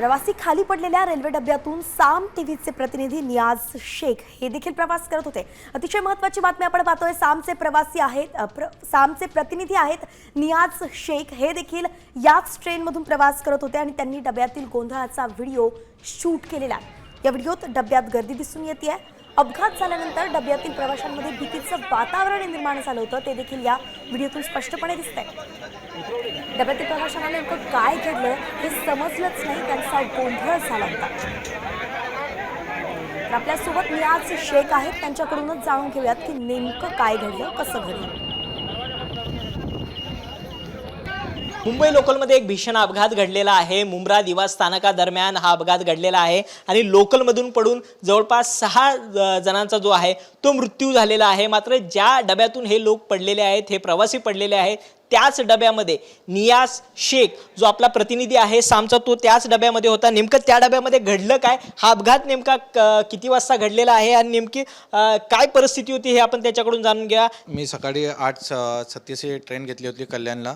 प्रवासी खाली पडलेल्या रेल्वे डब्यातून साम टीव्हीचे प्रतिनिधी नियाज शेख हे देखील प्रवास करत होते. अतिशय महत्वाची बातमी आपण पाहतोय सामचे प्रवासी आहेत प्र, सामचे प्रतिनिधी आहेत नियाज शेख हे देखील याच ट्रेनमधून प्रवास करत होते आणि त्यांनी डब्यातील गोंधळाचा व्हिडिओ शूट केलेला आहे. या व्हिडिओत डब्यात गर्दी दिसून येते आहे अपघात झाल्यानंतर डब्यातील प्रवाशांमध्ये भीतीचं वातावरण निर्माण झालं होतं. ते देखील या व्हिडिओतून स्पष्टपणे दिसतंय. डब्यातील प्रवाशांना नेमकं काय घडलं हे समजलंच नाही. त्यांचा गोंधळ झाला होता. आपल्यासोबत नियाज शेख आहेत. त्यांच्याकडूनच जाणून घेऊयात की नेमकं काय घडलं कसं घडलं. मुंबई लोकलमध्ये एक भीषण अपघात घडलेला आहे. मुंब्रा दिवा स्थानकादरम्यान हा अपघात घडलेला आहे आणि लोकलमधून पडून जवळपास सहा जणांचा जो आहे तो मृत्यू झालेला आहे. मात्र ज्या डब्यातून हे लोक पडलेले आहेत हे प्रवासी पडलेले आहेत त्याच डब्यामध्ये नियास शेख जो आपला प्रतिनिधी आहे सामचा तो त्याच डब्यामध्ये होता. नेमकं त्या डब्यामध्ये घडलं काय? हा अपघात नेमका क- किती वाजता घडलेला आहे आणि नेमकी काय परिस्थिती होती हे आपण त्याच्याकडून जाणून घ्या. मी सकाळी आठ स- ट्रेन घेतली होती कल्याणला.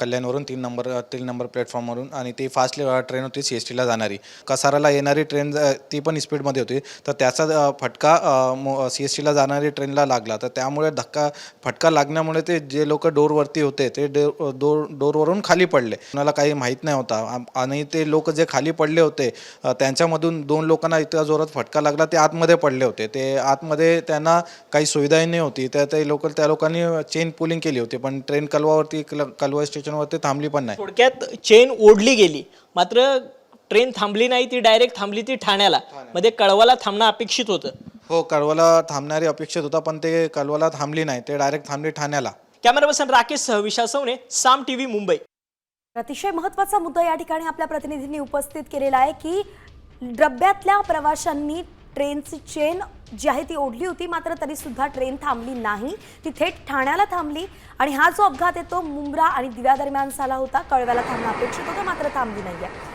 कल्याणवरून तीन नंबर तीन नंबर प्लॅटफॉर्मवरून आणि ती फास्ट ट्रेन होती सी एस टीला जाणारी. कसाराला येणारी ट्रेन ती पण स्पीडमध्ये होती. तर त्याचा फटका सी एस टीला जाणारी ट्रेनला लागला. तर त्यामुळे धक्का फटका लागण्यामुळे ते जे लोक डोरवरती होते ते डोर डोरवरून खाली पडले. कोणाला काही माहीत नाही होता. आणि ते लोक जे खाली पडले होते त्यांच्यामधून दोन लोकांना इतका जोरात फटका लागला ते आतमध्ये पडले होते. ते आतमध्ये त्यांना काही सुविधाही नाही होती. तर ते लोक त्या लोकांनी चेन पुलिंग केली होती. पण ट्रेन कलवावरती कल- कलवा स्टेशनवरती थांबली पण नाही. थोडक्यात चेन ओढली गेली. मात्र ट्रेन थांबली नाही ती डायरेक्ट थांबली ती ठाण्याला. मध्ये कळवाला थांबणं अपेक्षित होतं. हो कळवाला थांबणारी अपेक्षित होता पण ते कळवाला थांबली नाही. ते डायरेक्ट थांबली ठाण्याला. कॅमेरा पर्सन राकेश सह विशाल सवणे साम टीव्ही मुंबई अतिशय महत्त्वाचा मुद्दा या ठिकाणी आपल्या प्रतिनिधींनी उपस्थित केलेला आहे की डब्यातल्या प्रवाशांनी ट्रेनची चेन जी आहे ती ओढली होती मात्र तरी सुद्धा ट्रेन थांबली नाही. ती थेट ठाण्याला थांबली आणि हा जो अपघात आहे तो मुंब्रा आणि दिव्या दरम्यान झाला होता. कळव्याला थांबणं अपेक्षित होतं मात्र थांबली नाही आहे